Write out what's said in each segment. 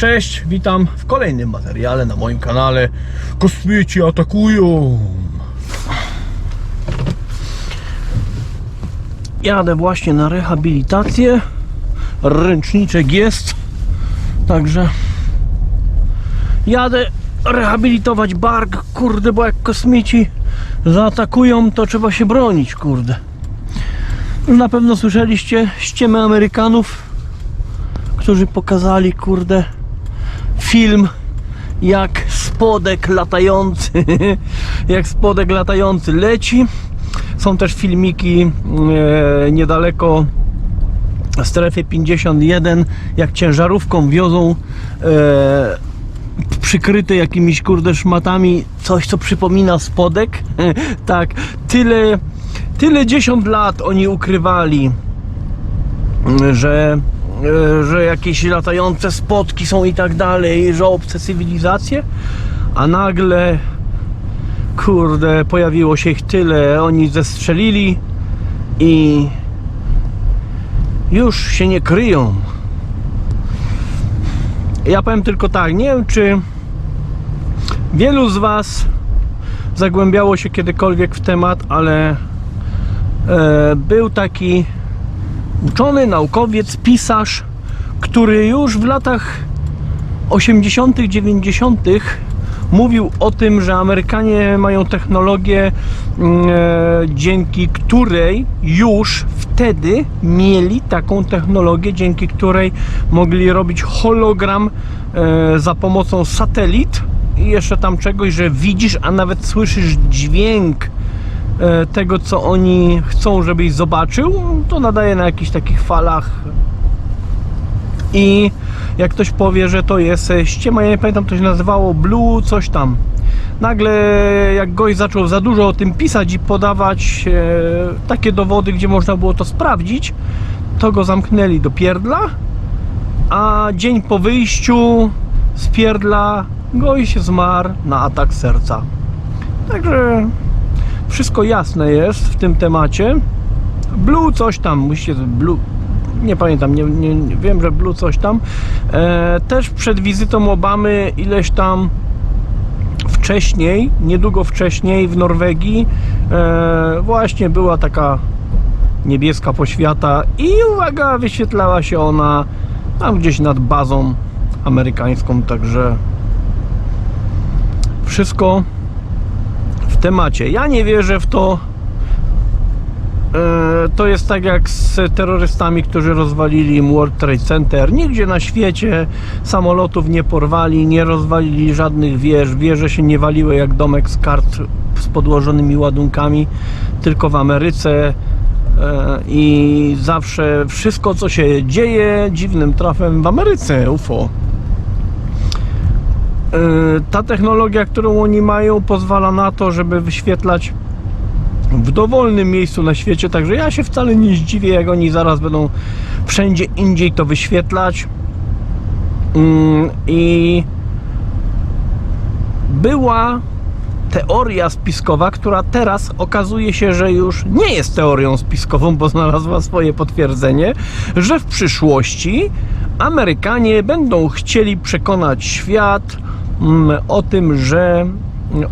Cześć, witam w kolejnym materiale na moim kanale Kosmici atakują! Jadę właśnie na rehabilitację. Ręczniczek jest. Także jadę rehabilitować bark, kurde, bo jak kosmici zaatakują, to trzeba się bronić, kurde. Na pewno słyszeliście ściemy Amerykanów, którzy pokazali, kurde, film jak spodek latający, jak spodek latający leci. Są też filmiki e, niedaleko strefy 51, jak ciężarówką wiozą e, przykryte jakimiś kurde szmatami coś, co przypomina spodek. tak, tyle, tyle dziesiąt lat oni ukrywali, że, że jakieś latające spotki są i tak dalej, że obce cywilizacje, a nagle kurde, pojawiło się ich tyle, oni zestrzelili i już się nie kryją. Ja powiem tylko tak, nie wiem czy wielu z Was zagłębiało się kiedykolwiek w temat, ale e, był taki uczony, naukowiec, pisarz, który już w latach 80., 90. mówił o tym, że Amerykanie mają technologię, mm, e, dzięki której już wtedy mieli taką technologię, dzięki której mogli robić hologram e, za pomocą satelit i jeszcze tam czegoś, że widzisz, a nawet słyszysz dźwięk tego, co oni chcą, żebyś zobaczył. To nadaje na jakichś takich falach i jak ktoś powie, że to jest e, ściema, ja nie pamiętam, to się nazywało Blue, coś tam. Nagle jak gość zaczął za dużo o tym pisać i podawać e, takie dowody, gdzie można było to sprawdzić, to go zamknęli do pierdla, a dzień po wyjściu z pierdla gość zmarł na atak serca. Także wszystko jasne jest w tym temacie. Blue coś tam, musicie Blue nie pamiętam, nie, nie, nie wiem, że Blue coś tam. E, też przed wizytą Obamy ileś tam wcześniej, niedługo wcześniej w Norwegii e, właśnie była taka niebieska poświata i uwaga, wyświetlała się ona tam gdzieś nad bazą amerykańską, także wszystko temacie. Ja nie wierzę w to, E, to jest tak jak z terrorystami, którzy rozwalili World Trade Center. Nigdzie na świecie samolotów nie porwali, nie rozwalili żadnych wież. Wieże się nie waliły jak domek z kart z podłożonymi ładunkami, tylko w Ameryce. E, I zawsze wszystko, co się dzieje, dziwnym trafem w Ameryce, UFO. E, Ta technologia, którą oni mają, pozwala na to, żeby wyświetlać w dowolnym miejscu na świecie, także ja się wcale nie zdziwię, jak oni zaraz będą wszędzie indziej to wyświetlać. Mm, I była teoria spiskowa, która teraz okazuje się, że już nie jest teorią spiskową, bo znalazła swoje potwierdzenie, że w przyszłości Amerykanie będą chcieli przekonać świat mm, o tym, że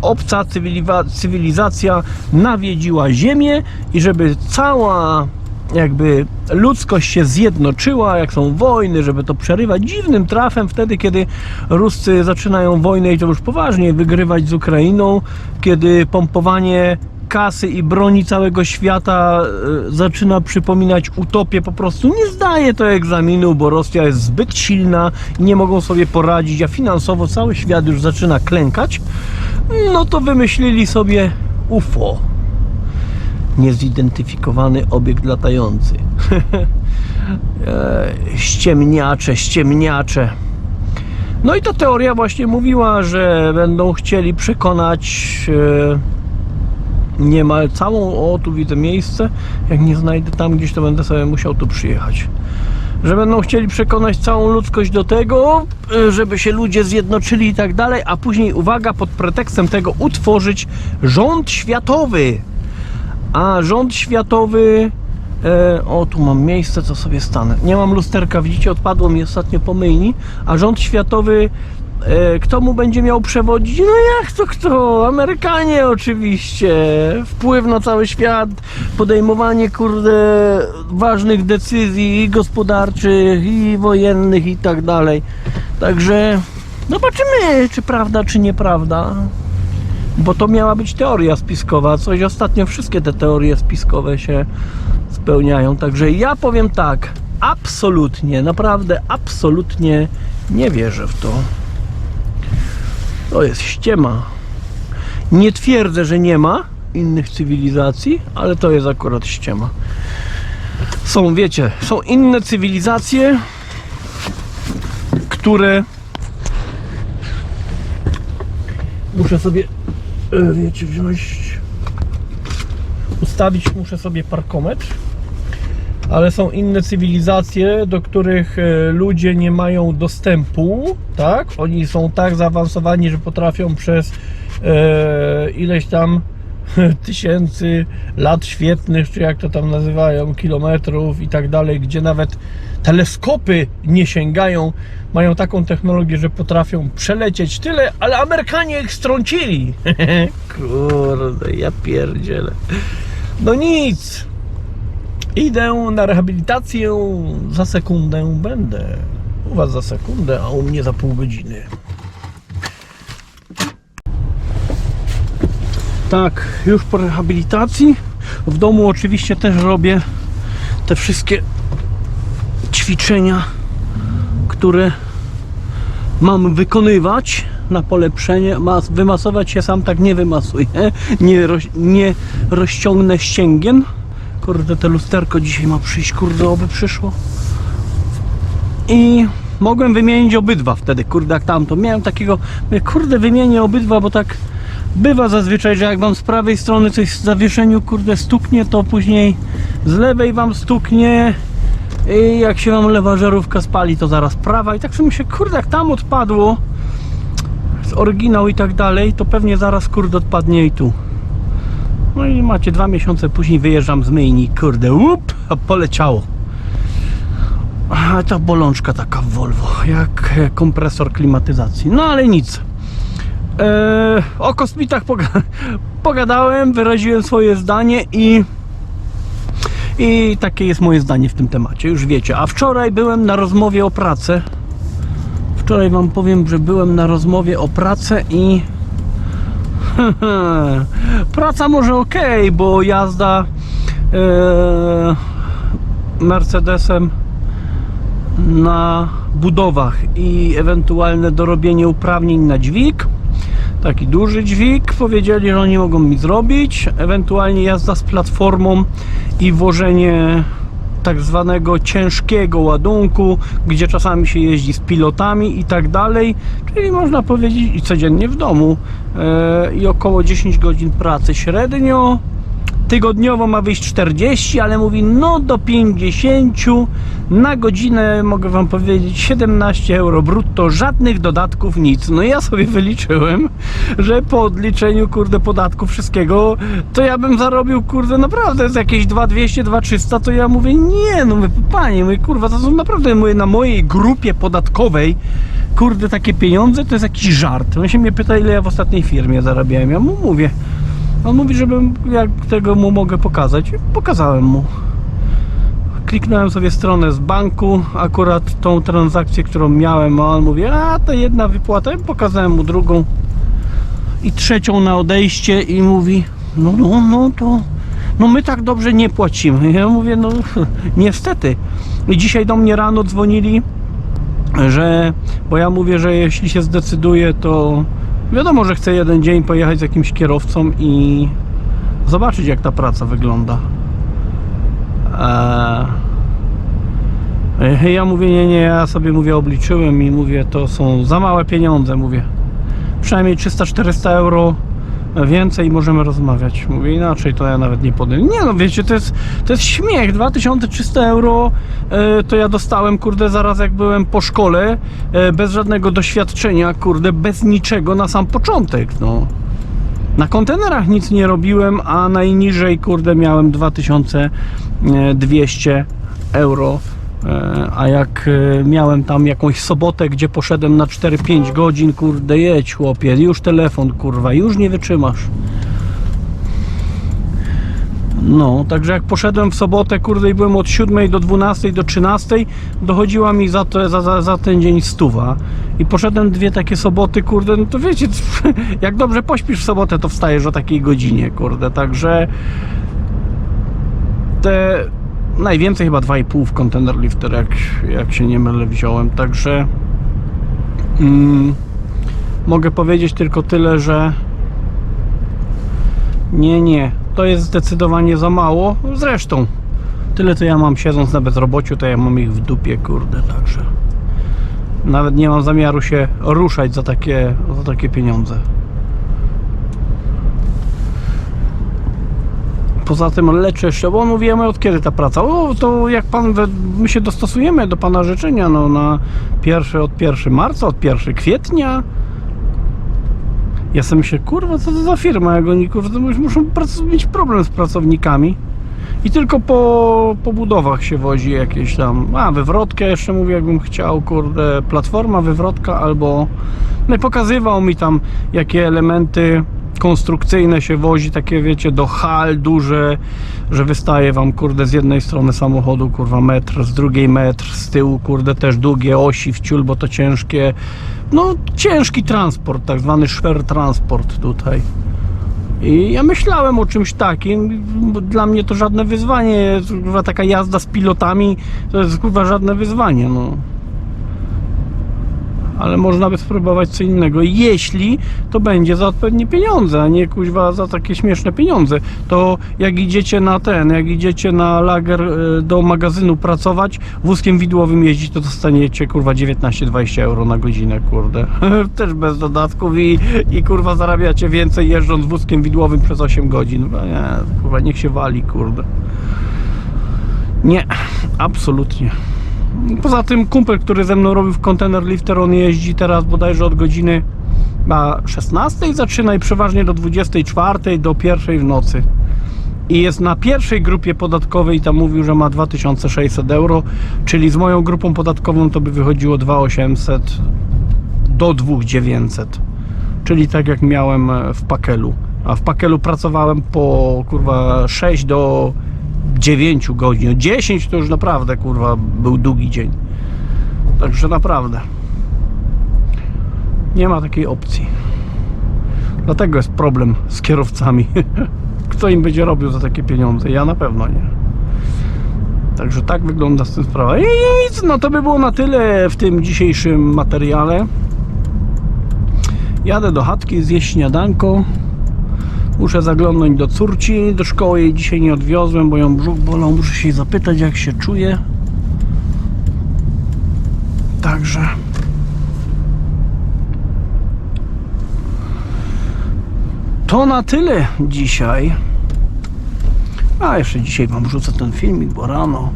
obca cywiliwa- cywilizacja nawiedziła Ziemię i żeby cała jakby ludzkość się zjednoczyła, jak są wojny, żeby to przerywać dziwnym trafem wtedy, kiedy Ruscy zaczynają wojnę i to już poważnie wygrywać z Ukrainą, kiedy pompowanie kasy i broni całego świata e, zaczyna przypominać utopię, po prostu nie zdaje to egzaminu, bo Rosja jest zbyt silna i nie mogą sobie poradzić, a finansowo cały świat już zaczyna klękać, no to wymyślili sobie UFO. Niezidentyfikowany obiekt latający. E, ściemniacze, ściemniacze. No i ta teoria właśnie mówiła, że będą chcieli przekonać e, niemal całą, o tu widzę miejsce, jak nie znajdę tam gdzieś, to będę sobie musiał tu przyjechać. Że będą chcieli przekonać całą ludzkość do tego, y, żeby się ludzie zjednoczyli i tak dalej, a później, uwaga, pod pretekstem tego utworzyć rząd światowy. A rząd światowy E, o, tu mam miejsce, co sobie stanę. Nie mam lusterka, widzicie, odpadło mi ostatnio po myjni, a rząd światowy, e, kto mu będzie miał przewodzić? No jak to kto? Amerykanie oczywiście. Wpływ na cały świat, podejmowanie, kurde, ważnych decyzji i gospodarczych, i wojennych, i tak dalej. Także zobaczymy, czy prawda, czy nieprawda. Bo to miała być teoria spiskowa. Coś ostatnio wszystkie te teorie spiskowe się spełniają. Także ja powiem tak, absolutnie, naprawdę absolutnie nie wierzę w to. To jest ściema. Nie twierdzę, że nie ma innych cywilizacji, ale to jest akurat ściema. Są, wiecie, są inne cywilizacje, które muszę sobie e, wiecie, wziąć ustawić muszę sobie parkometr ale są inne cywilizacje, do których e, ludzie nie mają dostępu, tak? Oni są tak zaawansowani, że potrafią przez e, ileś tam tysięcy lat świetnych, czy jak to tam nazywają, kilometrów i tak dalej, gdzie nawet teleskopy nie sięgają, mają taką technologię, że potrafią przelecieć tyle, ale Amerykanie ich strącili. Kurde, ja pierdzielę. No nic. Idę na rehabilitację, za sekundę będę. U Was za sekundę, a u mnie za pół godziny. Tak, już po rehabilitacji. W domu oczywiście też robię te wszystkie ćwiczenia, które mam wykonywać na polepszenie. Mas, wymasować się sam tak nie wymasuję. Nie, roz, nie rozciągnę ścięgien. Kurde, te lusterko dzisiaj ma przyjść, kurde, oby przyszło. I mogłem wymienić obydwa wtedy, kurde, jak tamto. Miałem takiego, kurde, wymienię obydwa, bo tak bywa zazwyczaj, że jak wam z prawej strony coś w zawieszeniu, kurde, stuknie, to później z lewej wam stuknie. I jak się wam lewa żarówka spali, to zaraz prawa. I tak sobie myślę, kurde, jak tam odpadło z oryginał i tak dalej, to pewnie zaraz, kurde, odpadnie i tu. No i macie dwa miesiące później wyjeżdżam z myjni, kurde, łup, a poleciało. A ta bolączka taka w Volvo, jak kompresor klimatyzacji. No ale nic. Eee, o kosmitach poga- pogadałem, wyraziłem swoje zdanie i i takie jest moje zdanie w tym temacie, już wiecie. A wczoraj byłem na rozmowie o pracę. Wczoraj wam powiem, że byłem na rozmowie o pracę i praca może ok, bo jazda e, Mercedesem na budowach i ewentualne dorobienie uprawnień na dźwig. Taki duży dźwig. Powiedzieli, że oni mogą mi zrobić. Ewentualnie jazda z platformą i włożenie tak zwanego ciężkiego ładunku, gdzie czasami się jeździ z pilotami i tak dalej. Czyli można powiedzieć codziennie w domu. E, I około 10 godzin pracy średnio. Tygodniowo ma wyjść 40, ale mówi no do 50 na godzinę mogę wam powiedzieć 17 euro brutto, żadnych dodatków, nic. No ja sobie wyliczyłem, że po odliczeniu kurde podatku wszystkiego, to ja bym zarobił kurde naprawdę z jakieś 2200, 2300, to ja mówię nie, no mówię, panie, mówię, kurwa, to są naprawdę mówię, na mojej grupie podatkowej kurde takie pieniądze, to jest jakiś żart. On się mnie pyta ile ja w ostatniej firmie zarabiałem, ja mu mówię on mówi, żebym jak tego mu mogę pokazać. Pokazałem mu. Kliknąłem sobie stronę z banku, akurat tą transakcję, którą miałem, a on mówi, a to jedna wypłata. Ja pokazałem mu drugą i trzecią na odejście i mówi, no, no, no to, no my tak dobrze nie płacimy. Ja mówię, no niestety. I dzisiaj do mnie rano dzwonili, że, bo ja mówię, że jeśli się zdecyduję, to Wiadomo, że chcę jeden dzień pojechać z jakimś kierowcą i zobaczyć jak ta praca wygląda. Eee, ja mówię, nie, nie, ja sobie mówię, obliczyłem i mówię, to są za małe pieniądze, mówię. Przynajmniej 300-400 euro więcej możemy rozmawiać. Mówię inaczej, to ja nawet nie podejmę. Nie no, wiecie, to jest, to jest śmiech. 2300 euro e, to ja dostałem, kurde, zaraz jak byłem po szkole, e, bez żadnego doświadczenia, kurde, bez niczego na sam początek, no. Na kontenerach nic nie robiłem, a najniżej, kurde, miałem 2200 euro. E, A jak e, miałem tam jakąś sobotę, gdzie poszedłem na 4-5 godzin, kurde, jedź chłopie, już telefon, kurwa, już nie wytrzymasz. No, także jak poszedłem w sobotę, kurde, i byłem od 7 do 12 do 13, dochodziła mi za, to, za, za, za ten dzień stuwa. I poszedłem dwie takie soboty, kurde, no to wiecie, jak dobrze pośpisz w sobotę, to wstajesz o takiej godzinie, kurde, także te najwięcej chyba 2,5 w container lifter, jak, jak się nie mylę, wziąłem, także mm, mogę powiedzieć tylko tyle, że nie, nie, to jest zdecydowanie za mało. Zresztą, tyle to ja mam siedząc na bezrobociu, to ja mam ich w dupie, kurde, także nawet nie mam zamiaru się ruszać za takie, za takie pieniądze. Poza tym bo mówimy od kiedy ta praca. O, to jak pan, we- my się dostosujemy do pana życzenia, no na pierwszy, od 1 marca, od 1 kwietnia. Ja sobie myślę, kurwa, co to za firma, jak oni kurde, już muszą mieć problem z pracownikami. I tylko po, po budowach się wozi jakieś tam, a wywrotkę jeszcze mówię, jakbym chciał, kurde, platforma, wywrotka albo, no i pokazywał mi tam, jakie elementy konstrukcyjne się wozi, takie wiecie, do hal duże, że wystaje wam, kurde, z jednej strony samochodu, kurwa, metr, z drugiej metr, z tyłu, kurde, też długie osi w ciul, bo to ciężkie, no ciężki transport, tak zwany szwer transport tutaj. I ja myślałem o czymś takim. Dla mnie to żadne wyzwanie. Kurwa, taka jazda z pilotami to jest kurwa żadne wyzwanie. No. Ale można by spróbować co innego. Jeśli to będzie za odpowiednie pieniądze, a nie kuźwa za takie śmieszne pieniądze. To jak idziecie na ten, jak idziecie na lager y, do magazynu pracować, wózkiem widłowym jeździć, to dostaniecie kurwa 19-20 euro na godzinę, kurde. Też bez dodatków i, i kurwa zarabiacie więcej jeżdżąc wózkiem widłowym przez 8 godzin. No Nie, kurwa niech się wali, kurde. Nie, absolutnie. Poza tym kumpel, który ze mną robił w container lifter, on jeździ teraz bodajże od godziny na 16 zaczyna i przeważnie do 24 do 1 w nocy. I jest na pierwszej grupie podatkowej i tam mówił, że ma 2600 euro, czyli z moją grupą podatkową to by wychodziło 2800 do 2900. Czyli tak jak miałem e, w Pakelu. A w Pakelu pracowałem po kurwa 6 do 9 godzin. 10 to już naprawdę kurwa był długi dzień. Także naprawdę. Nie ma takiej opcji. Dlatego jest problem z kierowcami. Kto im będzie robił za takie pieniądze? Ja na pewno nie. Także tak wygląda z tym sprawa. I nic, no to by było na tyle w tym dzisiejszym materiale. Jadę do chatki zjeść śniadanko. Muszę zaglądnąć do córci. Do szkoły jej dzisiaj nie odwiozłem, bo ją brzuch bolał. Muszę się zapytać, jak się czuje. Także. To na tyle dzisiaj. A jeszcze dzisiaj Wam wrzucę ten filmik, bo rano.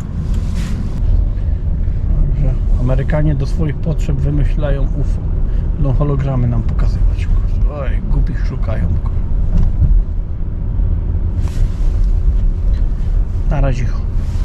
Także Amerykanie do swoich potrzeb wymyślają UFO. Będą hologramy nam pokazywać. Oj, głupich szukają. Na razie